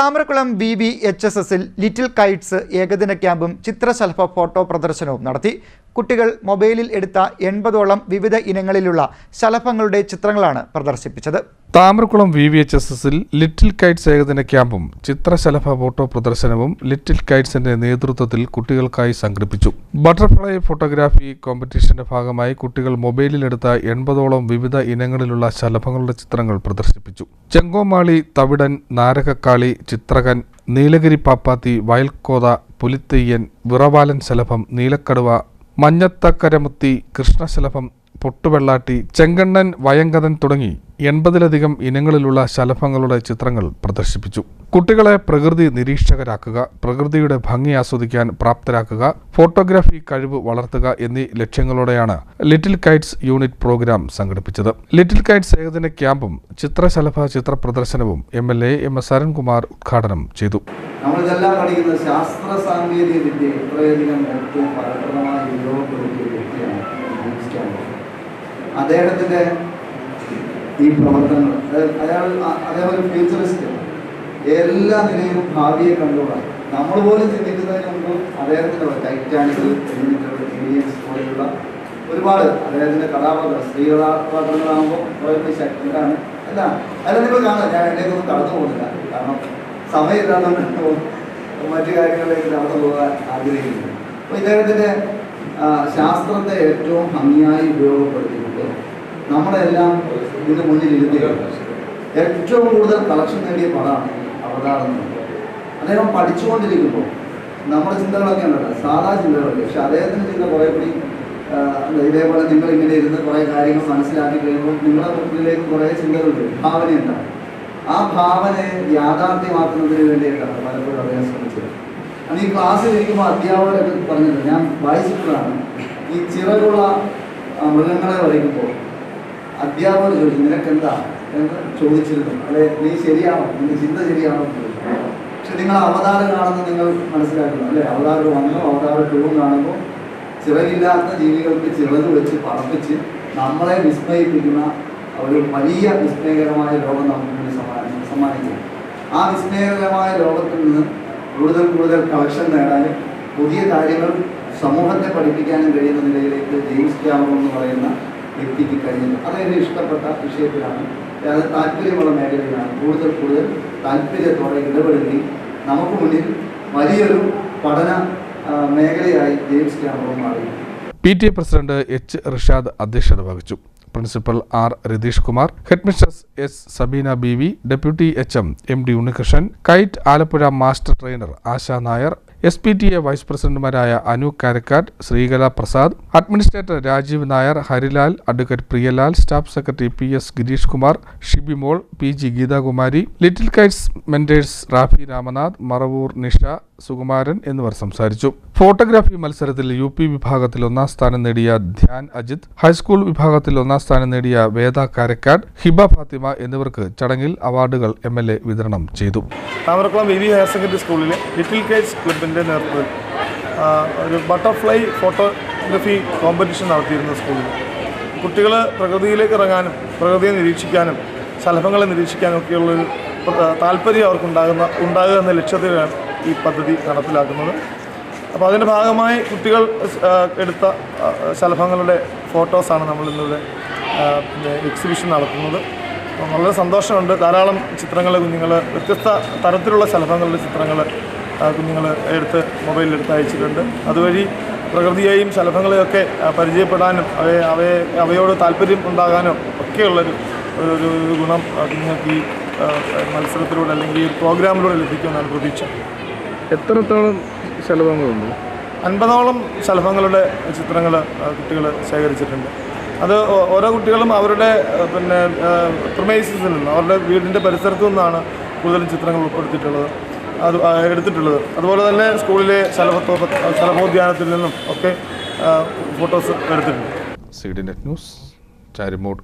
Thamarakulam B B H S എസിൽ little Kites ഏകദിന ക്യാമ്പും ചിത്രശലഭ ഫോട്ടോ പ്രദർശനവും നടത്തി. കുട്ടികൾ മൊബൈലിൽ എടുത്ത എൺപതോളം വിവിധ ഇനങ്ങളിലുള്ള ശലഭങ്ങളുടെ ചിത്രങ്ങളാണ് പ്രദർശിപ്പിച്ചത്. Thamarakulam V V H S എസിൽ ലിറ്റിൽ കൈറ്റ്സ് ഏകദിന ക്യാമ്പും ചിത്രശലഭ ഫോട്ടോ പ്രദർശനവും ലിറ്റിൽ കൈറ്റ്സിന്റെ നേതൃത്വത്തിൽ കുട്ടികൾക്കായി സംഘടിപ്പിച്ചു. ബട്ടർഫ്ലൈ ഫോട്ടോഗ്രാഫി കോമ്പറ്റീഷന്റെ ഭാഗമായി കുട്ടികൾ മൊബൈലിലെടുത്ത എൺപതോളം വിവിധ ഇനങ്ങളിലുള്ള ശലഭങ്ങളുടെ ചിത്രങ്ങൾ പ്രദർശിപ്പിച്ചു. ചെങ്കോമാളി തവിടൻ നാരകക്കാളി ചിത്രകൻ നീലഗിരി പാപ്പാത്തി വയൽക്കോത പുലിത്തെയ്യൻ വിറവാലൻ ശലഭം നീലക്കടുവ മഞ്ഞത്തക്കരമുത്തി കൃഷ്ണശലഭം പൊട്ടുവെള്ളാട്ടി ചെങ്കണ്ണൻ വയങ്കതൻ തുടങ്ങി എൺപതിലധികം ഇനങ്ങളിലുള്ള ശലഭങ്ങളുടെ ചിത്രങ്ങൾ പ്രദർശിപ്പിച്ചു. കുട്ടികളെ പ്രകൃതി നിരീക്ഷകരാക്കുക പ്രകൃതിയുടെ ഭംഗി ആസ്വദിക്കാൻ പ്രാപ്തരാക്കുക ഫോട്ടോഗ്രാഫി കഴിവ് വളർത്തുക എന്നീ ലക്ഷ്യങ്ങളോടെയാണ് ലിറ്റിൽ കൈറ്റ്സ് യൂണിറ്റ് പ്രോഗ്രാം സംഘടിപ്പിച്ചത്. ലിറ്റിൽ കൈറ്റ്സ് ഏകദിന ക്യാമ്പും ചിത്രശലഭ ചിത്ര പ്രദർശനവും M L A M S Arunkumar ഉദ്ഘാടനം ചെയ്തു. പഠിക്കുന്നത് ശാസ്ത്ര. അദ്ദേഹത്തിന്റെ ഈ പ്രവർത്തനങ്ങൾ. അയാൾ അദ്ദേഹം ഒരു ഫ്യൂച്ചറിസ്റ്റ് എല്ലാ നിലയിലും ഭാവിയെ കണ്ടുകൊണ്ടാണ് നമ്മൾ പോലും ചിന്തിക്കുന്നതിന് മുമ്പ് അദ്ദേഹത്തിന്റെ ടൈറ്റാനിക് പോലെയുള്ള ഒരുപാട് അദ്ദേഹത്തിന്റെ കഥാപാത്രം സ്ത്രീ കഥാപാത്രങ്ങളാകുമ്പോൾ ശക്തിയാണ് എല്ലാം. അതെല്ലാം നിങ്ങൾ കാണാം ഞാൻ എന്റെയൊന്നും കടന്നു പോകുന്നില്ല. കാരണം സമയമില്ലാത്തതുകൊണ്ട് മറ്റു കാര്യങ്ങളിലേക്ക് കടന്നു പോകാൻ ആഗ്രഹിക്കുന്നു. അപ്പോൾ ഇദ്ദേഹത്തിന്റെ ശാസ്ത്രത്തെ ഏറ്റവും ഭംഗിയായി ഉപയോഗപ്പെടുത്തിയിട്ട് നമ്മളെല്ലാം ഇതിന് മുന്നിൽ ഇരുത്തിയാണ് ഏറ്റവും കൂടുതൽ കളക്ഷൻ നേടിയ പടമാണ് അവതാരം അദ്ദേഹം പഠിച്ചുകൊണ്ടിരിക്കുമ്പോൾ നമ്മുടെ ചിന്തകളൊക്കെ ഉണ്ടല്ലോ സാധാ ചിന്തകളൊക്കെ. പക്ഷെ അദ്ദേഹത്തിന്റെ ചിന്ത കുറേ കൂടി ഇതേപോലെ നിങ്ങൾ ഇങ്ങനെ ഇരുന്ന് കുറേ കാര്യങ്ങൾ മനസ്സിലാക്കി കഴിയുമ്പോൾ നിങ്ങളുടെ മുന്നിലേക്ക് കുറേ ചിന്തകളുണ്ട് ഭാവനയുണ്ടാവും ആ ഭാവനയെ യാഥാർത്ഥ്യമാക്കുന്നതിന് വേണ്ടിയിട്ടാണ് പലപ്പോഴും അദ്ദേഹം ശ്രമിച്ചത്. അന്ന് ഈ ക്ലാസ്സിൽ ഇരിക്കുമ്പോൾ അധ്യാപകരൊക്കെ പറഞ്ഞത് ഞാൻ വായിച്ചിട്ടുള്ളതാണ്. ഈ ചിറകുള്ള മൃഗങ്ങളെ വരയ്ക്കുമ്പോൾ അധ്യാപകർ ചോദിച്ചു നിനക്കെന്താ? എന്ന് ചോദിച്ചിരുന്നു. അല്ലെ നീ ശരിയാണോ? നിന്റെ ചിന്ത ശരിയാണോ? എന്ന് ചോദിച്ചു. പക്ഷെ നിങ്ങൾ അവതാരം കാണുന്നത് നിങ്ങൾ മനസ്സിലാക്കുന്നു അല്ലെ? അവതാരം വന്നു അവതാരം ടൂവും കാണുമ്പോൾ ചിറകില്ലാത്ത ജീവികൾക്ക് ചിറക് വെച്ച് പറപ്പിച്ച് നമ്മളെ വിസ്മയിപ്പിക്കുന്ന ഒരു വലിയ വിസ്മയകരമായ ലോകം നമുക്ക് സമ്മാനിക്കും. ആ വിസ്മയകരമായ ലോകത്തിൽ നിന്ന് കൂടുതൽ കൂടുതൽ കളക്ഷൻ നേടാനും പുതിയ കാര്യങ്ങൾ സമൂഹത്തെ പഠിപ്പിക്കാനും കഴിയുന്ന നിലയിലേക്ക് ജെയിംസ് ക്യാമറ എന്ന് പറയുന്ന വ്യക്തിക്ക് കഴിയുന്നു അതെന്റെ ഇഷ്ടപ്പെട്ട വിഷയത്തിലാണ്. അത് താല്പര്യമുള്ള മേഖലയിലാണ്. കൂടുതൽ കൂടുതൽ താല്പര്യത്തോടെ ഇടപെടുകയും നമുക്ക് മുന്നിൽ വലിയൊരു പഠന മേഖലയായി ജെയിംസ് ക്യാമറോ മാറി P T A president H. Rishad അധ്യക്ഷത വഹിച്ചു. Principal R Ratheesh Kumar headmistress S Sabeena B V deputy H M M D Unnikrishnan KITE Alappuzha master trainer Asha Nair S P T A vice പ്രസിഡന്റുമാരായ Anu Karakkad Sreekala Prasad administrator Rajeev Nair Harilal advocate Priyalal staff secretary P S Gireesh Kumar Shibimol P G Geethakumari Little Kites mentors Rafi Ramanath Maravoor Nisha Sukumaran എന്നിവർ സംസാരിച്ചു. Photography മത്സരത്തിൽ U P വിഭാഗത്തിൽ ഒന്നാം സ്ഥാനം നേടിയ Dhyan Ajith high school വിഭാഗത്തിൽ ഒന്നാം സ്ഥാനം നേടിയ വേദ കാരക്കാട് ഹിബ ഫാത്തിമ എന്നിവർക്ക് ചടങ്ങിൽ അവാർഡുകൾ എ വിതരണം ചെയ്തു. Thamarakulam B V higher secondary സ്കൂളിലെ ലിറ്റിൽ കേറ്റ്സ് ക്ലബിന്റെ നേതൃത്വത്തിൽ ഒരു ബട്ടർഫ്ലൈ ഫോട്ടോഗ്രഫി കോമ്പറ്റീഷൻ നടത്തിയിരുന്ന സ്കൂളിൽ. കുട്ടികൾ പ്രകൃതിയിലേക്ക് ഇറങ്ങാനും പ്രകൃതിയെ നിരീക്ഷിക്കാനും ശലഭങ്ങളെ നിരീക്ഷിക്കാനും ഒക്കെയുള്ളൊരു പ്ര- താല്പര്യം അവർക്കുണ്ടാകുന്ന ഉണ്ടാകുക എന്ന ലക്ഷ്യത്തിലാണ് ഈ പദ്ധതി നടപ്പിലാക്കുന്നത്. അപ്പോൾ അതിന്റെ ഭാഗമായി കുട്ടികൾ എടുത്ത ശലഭങ്ങളുടെ ഫോട്ടോസാണ് പിന്നെ എക്സിബിഷൻ നടത്തുന്നത്. വളരെ സന്തോഷമുണ്ട്. ധാരാളം ചിത്രങ്ങൾ കുഞ്ഞുങ്ങൾ വ്യത്യസ്ത തരത്തിലുള്ള ശലഭങ്ങളുടെ ചിത്രങ്ങൾ കുഞ്ഞുങ്ങൾ എടുത്ത് മൊബൈലിൽ എടുത്ത് അയച്ചിട്ടുണ്ട്. അതുവഴി പ്രകൃതിയെയും ശലഭങ്ങളെയൊക്കെ പരിചയപ്പെടാനും അവയെ അവയെ അവയോട് താല്പര്യം ഉണ്ടാകാനും ഒക്കെയുള്ളൊരു ഒരു ഗുണം കുഞ്ഞുങ്ങൾക്ക് ഈ മത്സരത്തിലൂടെ അല്ലെങ്കിൽ ഈ പ്രോഗ്രാമിലൂടെ ലഭിക്കുമെന്നാണ് പ്രതീക്ഷ. എത്രത്തോളം ശലഭങ്ങളുണ്ട്? അൻപതോളം ശലഭങ്ങളുടെ ചിത്രങ്ങൾ കുട്ടികൾ ശേഖരിച്ചിട്ടുണ്ട്. അത് ഓരോ കുട്ടികളും അവരുടെ പിന്നെ പ്രമേസിൽ നിന്ന് അവരുടെ വീടിന്റെ പരിസരത്തു നിന്നാണ് കൂടുതലും ചിത്രങ്ങൾ ഉൾപ്പെടുത്തിയിട്ടുള്ളത്. അത് എടുത്തിട്ടുള്ളത്. അതുപോലെ തന്നെ സ്കൂളിലെ ശലഭത്തോ ശലഭോദ്യാനത്തിൽ നിന്നും ഒക്കെ ഫോട്ടോസ് എടുത്തിട്ടുണ്ട്. C D net news Charummood